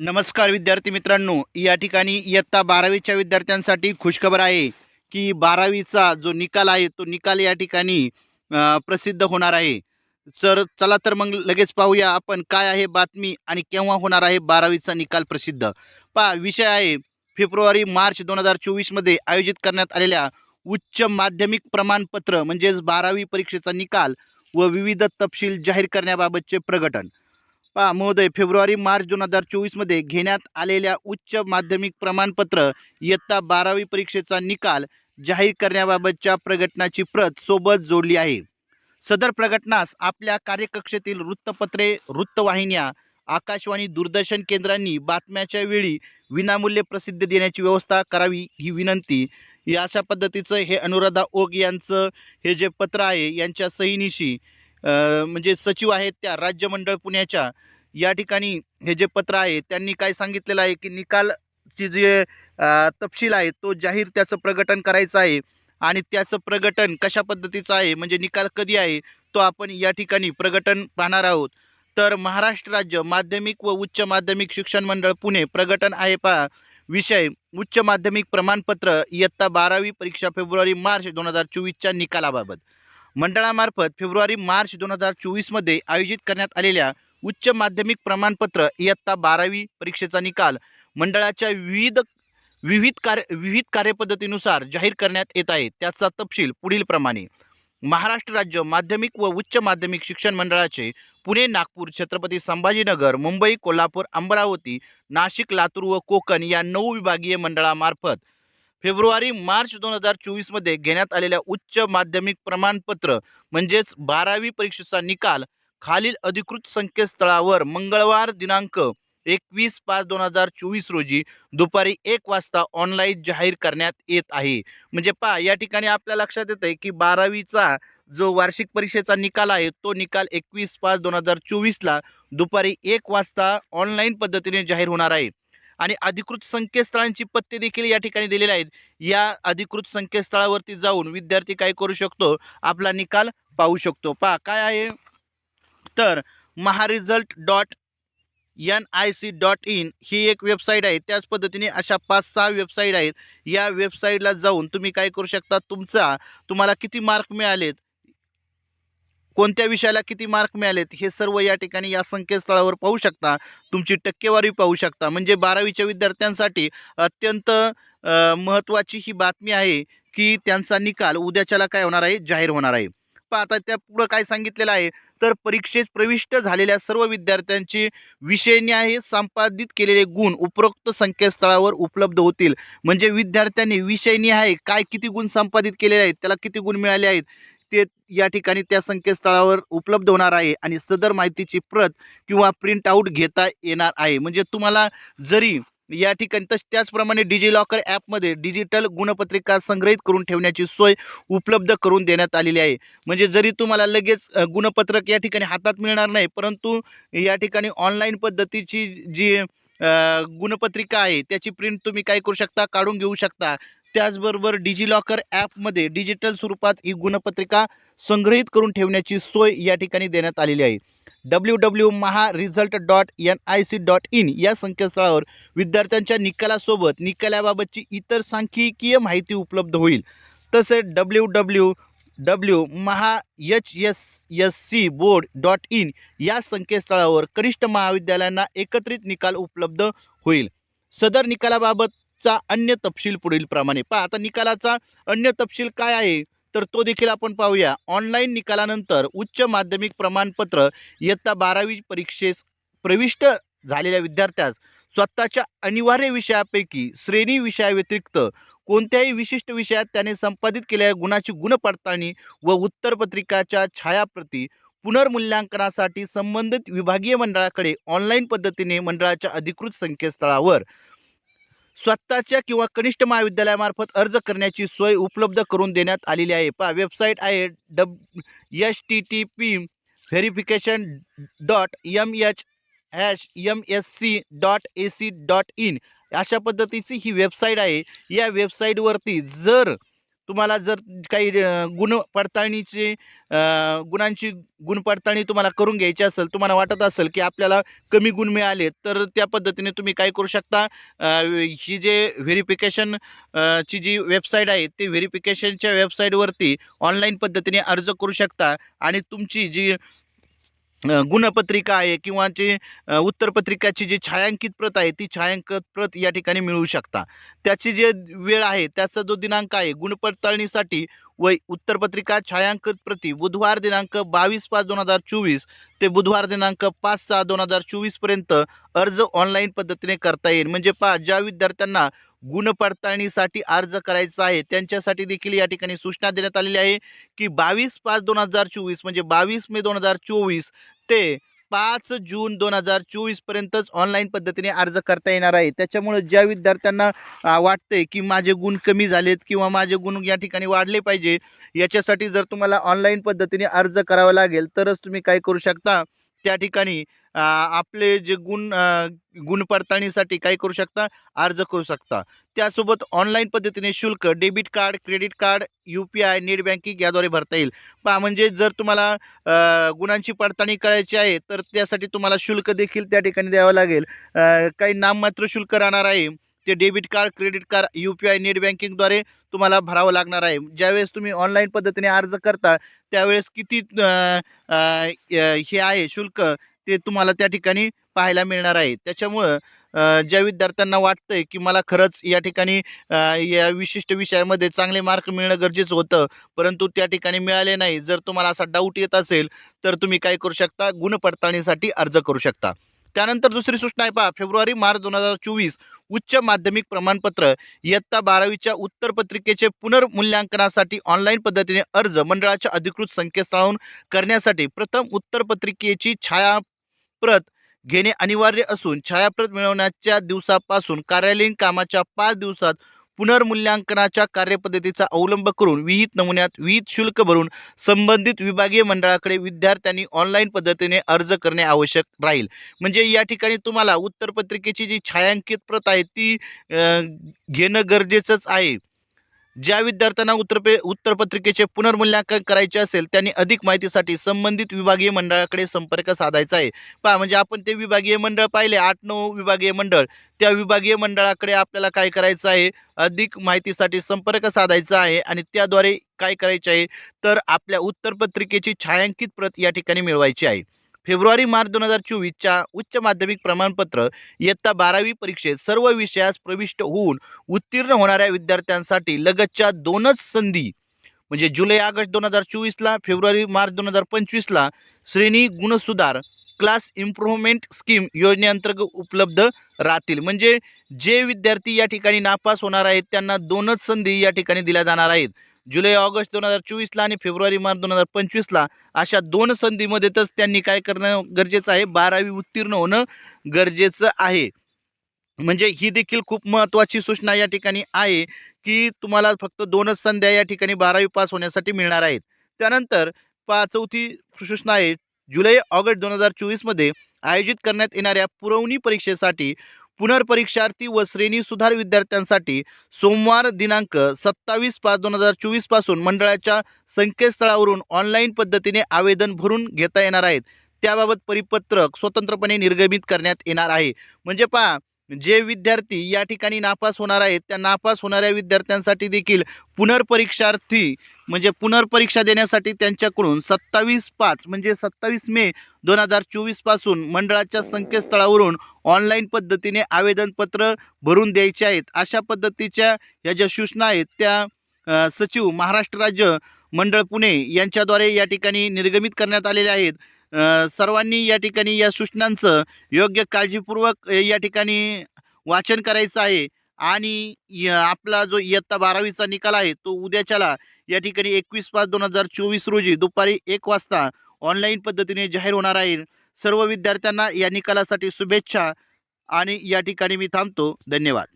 नमस्कार विद्यार्थी मित्रांनो या ठिकाणी इयत्ता बारावीच्या विद्यार्थ्यांसाठी खुशखबर आहे की बारावीचा जो निकाल आहे तो निकाल या ठिकाणी प्रसिद्ध होणार आहे. सर चला तर मग लगेच पाहूया आपण काय आहे बातमी आणि केव्हा होणार आहे बारावीचा निकाल प्रसिद्ध. पहा विषय आहे फेब्रुवारी मार्च दोन हजार चोवीसमध्ये आयोजित करण्यात आलेल्या उच्च माध्यमिक प्रमाणपत्र म्हणजेच बारावी परीक्षेचा निकाल व विविध तपशील जाहीर करण्याबाबतचे प्रकटन. पहा महोदय फेब्रुवारी मार्च दोन हजार चोवीसमध्ये घेण्यात आलेल्या उच्च माध्यमिक प्रमाणपत्र इयत्ता बारावी परीक्षेचा निकाल जाहीर करण्याबाबतच्या प्रकटनाची प्रत सोबत जोडली आहे. सदर प्रकटनास आपल्या कार्यकक्षेतील वृत्तपत्रे वृत्तवाहिन्या आकाशवाणी दूरदर्शन केंद्रांनी बातम्याच्या वेळी विनामूल्य प्रसिद्ध देण्याची व्यवस्था करावी ही विनंती. या अशा पद्धतीचं हे अनुराधा ओक यांचं हे जे पत्र आहे यांच्या सहीनिशी म्हणजे सचिव आहेत त्या राज्यमंडळ पुण्याच्या या ठिकाणी हे जे पत्र आहे त्यांनी काय सांगितलेलं आहे की निकालची जे तपशील आहे तो जाहीर त्याचं प्रकटन करायचं आहे. आणि त्याचं प्रकटन कशा पद्धतीचं आहे म्हणजे निकाल कधी आहे तो आपण या ठिकाणी प्रकटन पाहणार आहोत. तर महाराष्ट्र राज्य माध्यमिक व उच्च माध्यमिक शिक्षण मंडळ पुणे प्रकटन आहे पहा. विषय उच्च माध्यमिक प्रमाणपत्र इयत्ता बारावी परीक्षा फेब्रुवारी मार्च दोन हजार चोवीसच्या निकालाबाबत. मंडळामार्फत फेब्रुवारी मार्च दोन हजार चोवीसमध्ये आयोजित करण्यात आलेल्या उच्च माध्यमिक प्रमाणपत्र इयत्ता बारावी परीक्षेचा निकाल मंडळाच्या विविध विविध कार्य विविध कार्यपद्धतीनुसार जाहीर करण्यात येत आहे. त्याचा तपशील पुढीलप्रमाणे महाराष्ट्र राज्य माध्यमिक व उच्च माध्यमिक शिक्षण मंडळाचे पुणे नागपूर छत्रपती संभाजीनगर मुंबई कोल्हापूर अमरावती नाशिक लातूर व कोकण या नऊ विभागीय मंडळामार्फत फेब्रुवारी मार्च दोन हजार चोवीसमध्ये घेण्यात आलेल्या उच्च माध्यमिक प्रमाणपत्र म्हणजेच बारावी परीक्षेचा निकाल खालील अधिकृत संकेतस्थळावर मंगळवार दिनांक एकवीस पाच दोन हजार चोवीस रोजी दुपारी एक वाजता ऑनलाईन जाहीर करण्यात येत आहे. म्हणजे पहा या ठिकाणी आपल्या लक्षात येतं आहे की बारावीचा जो वार्षिक परीक्षेचा निकाल आहे तो निकाल एकवीस पाच दोन हजार चोवीसला दुपारी एक वाजता ऑनलाईन पद्धतीने जाहीर होणार आहे. आणि अधिकृत संकेतस्थळांची पत्ते देखील या ठिकाणी दिलेले आहेत. या अधिकृत संकेतस्थळावरती जाऊन विद्यार्थी काय करू शकतो? आपला निकाल पाहू शकतो. पहा काय आहे? तर Maha result dot N I C dot in ही एक वेबसाईट आहे. त्याच पद्धतीने अशा पाच सहा वेबसाईट आहेत. या वेबसाईटला जाऊन तुम्ही काय करू शकता? तुमचा तुम्हाला किती मार्क मिळालेत? कोणत्या विषयाला किती मार्क मिळालेत? हे सर्व या ठिकाणी या संकेतस्थळावर पाहू शकता. तुमची टक्केवारी पाहू शकता. म्हणजे बारावीच्या विद्यार्थ्यांसाठी अत्यंत महत्त्वाची ही बातमी आहे की त्यांचा निकाल उद्याच्याला काय होणार आहे? जाहीर होणार आहे. पहा आता त्या पुढं काय सांगितलेलं आहे? तर परीक्षेत प्रविष्ट झालेल्या सर्व विद्यार्थ्यांची विषयन्याय संपादित केलेले गुण उपरोक्त संकेतस्थळावर उपलब्ध होतील. म्हणजे विद्यार्थ्यांनी विषयनिहाय काय किती गुण संपादित केलेले आहेत त्याला किती गुण मिळाले आहेत ते या ठिकाणी त्या संकेतस्थळावर उपलब्ध होणार आहे आणि सदर माहितीची प्रत किंवा प्रिंट आऊट घेता येणार आहे. म्हणजे तुम्हाला जरी या ठिकाणी तस त्याचप्रमाणे डिजी लॉकर ॲपमध्ये डिजिटल गुणपत्रिका संग्रहित करून ठेवण्याची सोय उपलब्ध करून देण्यात आलेली आहे. म्हणजे जरी तुम्हाला लगेच गुणपत्रक या ठिकाणी हातात मिळणार नाही परंतु या ठिकाणी ऑनलाईन पद्धतीची जी गुणपत्रिका आहे त्याची प्रिंट तुम्ही काय करू शकता काढून घेऊ शकता. त्याचबरोबर डिजिलॉकर ॲपमध्ये डिजिटल स्वरूपात ही गुणपत्रिका संग्रहित करून ठेवण्याची सोय या ठिकाणी देण्यात आलेली आहे. W W Maha result dot N I C dot in या संकेतस्थळावर विद्यार्थ्यांच्या निकालासोबत निकालाबाबतची इतर सांख्यिकीय माहिती उपलब्ध होईल. तसेच W W W Maha H S S C board dot in या संकेतस्थळावर कनिष्ठ महाविद्यालयांना एकत्रित निकाल उपलब्ध होईल. सदर निकालाबाबत चा अन्य तपशील पुढील प्रमाणे. पहा आता निकालाचा अन्य तपशील काय आहे? तर तो देखील आपण पाहूया. ऑनलाईन निकालानंतर उच्च माध्यमिक प्रमाणपत्र इयत्ता बारावी परीक्षेस प्रविष्ट झालेल्या विद्यार्थ्यास स्वतःच्या अनिवार्य विषयापैकी श्रेणी विषयाव्यतिरिक्त कोणत्याही विशिष्ट विषयात त्याने संपादित केलेल्या गुणाची गुणपडताळणी व उत्तरपत्रिकाच्या छायाप्रती पुनर्मूल्यांकनासाठी संबंधित विभागीय मंडळाकडे ऑनलाईन पद्धतीने मंडळाच्या अधिकृत संकेतस्थळावर स्वतःच्या किंवा कनिष्ठ महाविद्यालयामार्फत अर्ज करण्याची सोय उपलब्ध करून देण्यात आलेली आहे. पहा वेबसाईट आहे W H T T P verification dot M H hash M S C dot A C dot in अशा पद्धतीची ही वेबसाईट आहे. या वेबसाईटवरती जर तुम्हाला जर काही गुण पडताळणीची गुणांची गुण पडताळणी तुम्हाला करून घ्यायची असेल तुम्हाला वाटत असेल की आपल्याला कमी गुण मिळाले तर त्या पद्धतीने तुम्ही काय करू शकता? ही जे व्हेरिफिकेशन ची जी वेबसाईट आहे ते व्हेरिफिकेशनच्या वेबसाईटवरती ऑनलाईन पद्धतीने अर्ज करू शकता आणि तुमची जी गुणपत्रिका आहे किंवा जे उत्तरपत्रिकाची जी छायांकित प्रत आहे ती छायांकित प्रत या ठिकाणी मिळवू शकता. त्याची जे वेळ आहे त्याचा जो दिनांक आहे गुणपडताळणीसाठी व उत्तरपत्रिका छायांकित प्रती बुधवार दिनांक बावीस पाच दोन हजार चोवीस ते बुधवार दिनांक पाच सहा दोन हजार चोवीसपर्यंत अर्ज ऑनलाईन पद्धतीने करता येईल. म्हणजे पहा ज्या विद्यार्थ्यांना गुणपडताळणीसाठी अर्ज करायचा आहे त्यांच्यासाठी देखील या ठिकाणी सूचना देण्यात आलेली आहे की बावीस पाच दोन हजार चोवीस म्हणजे बावीस मे दोन हजार चोवीस ते पाच जून दोन हजार चोवीसपर्यंतच ऑनलाईन पद्धतीने अर्ज करता येणार आहे. त्याच्यामुळे ज्या विद्यार्थ्यांना आ, वाटतंय की माझे गुण कमी झालेत किंवा माझे गुण या ठिकाणी वाढले पाहिजे याच्यासाठी जर तुम्हाला ऑनलाईन पद्धतीने अर्ज करावा लागेल तरच तुम्ही काय करू शकता? त्या ठिकाणी आपले जे गुण गुण पडताळणीसाठी काय करू शकता? अर्ज करू शकता. त्यासोबत ऑनलाईन पद्धतीने शुल्क debit card credit card U P I net banking याद्वारे भरता येईल. पहा म्हणजे जर तुम्हाला गुणांची पडताळणी करायची आहे तर त्यासाठी तुम्हाला शुल्क देखील त्या ठिकाणी द्यावं लागेल. काही नाममात्र शुल्क राहणार आहे. ते debit card credit card U P I net बँकिंगद्वारे तुम्हाला भरावं लागणार आहे. ज्यावेळेस तुम्ही ऑनलाईन पद्धतीने अर्ज करता त्यावेळेस किती हे आहे शुल्क ते तुम्हाला त्या ठिकाणी पाहायला मिळणार आहे. त्याच्यामुळं ज्या विद्यार्थ्यांना वाटतं आहे की मला खरंच या ठिकाणी या विशिष्ट विषयामध्ये चांगले मार्क मिळणं गरजेचं होतं परंतु त्या ठिकाणी मिळाले नाही जर तुम्हाला असा डाऊट येत असेल तर तुम्ही काय करू शकता? गुणपडताळणीसाठी अर्ज करू शकता. त्यानंतर दुसरी सूचना आहे पहा फेब्रुवारी मार्च दोन हजार चोवीस उच्च माध्यमिक प्रमाणपत्र इयत्ता बारावीच्या उत्तरपत्रिकेचे पुनर्मूल्यांकनासाठी ऑनलाईन पद्धतीने अर्ज मंडळाच्या अधिकृत संकेतस्थळावरून करण्यासाठी प्रथम उत्तरपत्रिकेची छायाप्रत घेणे अनिवार्य असून छायाप्रत मिळवण्याच्या दिवसापासून कार्यालयीन कामाच्या पाच दिवसात पुनर्मूल्यांकनाच्या कार्यपद्धतीचा अवलंब करून विहित नमुन्यात विहित शुल्क भरून संबंधित विभागीय मंडळाकडे विद्यार्थ्यांनी ऑनलाईन पद्धतीने अर्ज करणे आवश्यक राहील. म्हणजे या ठिकाणी तुम्हाला उत्तरपत्रिकेची जी छायांकित प्रत आहे ती घेणं गरजेचंच आहे. ज्या विद्यार्थ्यांना उत्तरपे उत्तरपत्रिकेचे पुनर्मूल्यांकन करायचे असेल त्यांनी अधिक माहितीसाठी संबंधित विभागीय मंडळाकडे संपर्क साधायचा आहे. पहा म्हणजे आपण ते विभागीय मंडळ पाहिले आठ नऊ विभागीय मंडळ. त्या विभागीय मंडळाकडे आपल्याला काय करायचं आहे? अधिक माहितीसाठी संपर्क साधायचा आहे आणि त्याद्वारे काय करायचे आहे? तर आपल्या उत्तरपत्रिकेची छायांकित प्रत या ठिकाणी मिळवायची आहे. फेब्रुवारी मार्च दोन हजार चोवीसच्या उच्च माध्यमिक प्रमाणपत्र इयत्ता बारावी परीक्षेत सर्व विषयास प्रविष्ट होऊन उत्तीर्ण होणाऱ्या विद्यार्थ्यांसाठी लगतच्या दोनच संधी म्हणजे जुलै ऑगस्ट दोन हजार चोवीसला फेब्रुवारी मार्च दोन हजार पंचवीसला श्रेणी गुणसुधार क्लास इम्प्रूव्हमेंट स्कीम योजनेअंतर्गत उपलब्ध राहतील. म्हणजे जे विद्यार्थी या ठिकाणी नापास होणार आहेत त्यांना दोनच संधी या ठिकाणी दिल्या जाणार आहेत. जुलै ऑगस्ट दोन हजार चोवीसला आणि फेब्रुवारी मार्च दोन हजार पंचवीसला अशा दोन संधीमध्येच त्यांनी काय करणं गरजेचं आहे? बारावी उत्तीर्ण होणं गरजेचं आहे. म्हणजे ही देखील खूप महत्त्वाची सूचना या ठिकाणी आहे की तुम्हाला फक्त दोनच संध्या या ठिकाणी बारावी पास होण्यासाठी मिळणार आहेत. त्यानंतर पा चौथी सूचना आहे. जुलै ऑगस्ट दोन हजार चोवीसमध्ये आयोजित करण्यात येणाऱ्या पुरवणी परीक्षेसाठी पुनर्परीक्षार्थी व श्रेणी सुधार विद्यार्थ्यांसाठी सोमवार दिनांक सत्तावीस पाच दोन हजार चोवीसपासून मंडळाच्या संकेतस्थळावरून ऑनलाईन पद्धतीने आवेदन भरून घेता येणार आहेत. त्याबाबत परिपत्रक स्वतंत्रपणे निर्गमित करण्यात येणार आहे. म्हणजे पहा जे विद्यार्थी या ठिकाणी नापास होणार आहेत त्या नापास होणाऱ्या विद्यार्थ्यांसाठी देखील पुनर्परीक्षार्थी म्हणजे पुनर्परीक्षा देण्यासाठी त्यांच्याकडून सत्तावीस पाच म्हणजे सत्तावीस मे दोन हजार चोवीसपासून मंडळाच्या संकेतस्थळावरून ऑनलाईन पद्धतीने आवेदनपत्र भरून द्यायचे आहेत. अशा पद्धतीच्या या ज्या सूचना आहेत त्या सचिव महाराष्ट्र राज्य मंडळ पुणे यांच्याद्वारे या ठिकाणी निर्गमित करण्यात आलेल्या आहेत. सर्वांनी या ठिकाणी या सूचनांचं योग्य काळजीपूर्वक या ठिकाणी वाचन करायचं आहे. आणि य- आपला जो इयत्ता बारावीचा निकाल आहे तो उद्याच्याला या ठिकाणी एकवीस पाच दोन हजार चोवीस रोजी दुपारी एक वाजता ऑनलाईन पद्धतीने जाहीर होणार आहे. सर्व विद्यार्थ्यांना या निकालासाठी शुभेच्छा आणि या ठिकाणी मी थांबतो. धन्यवाद.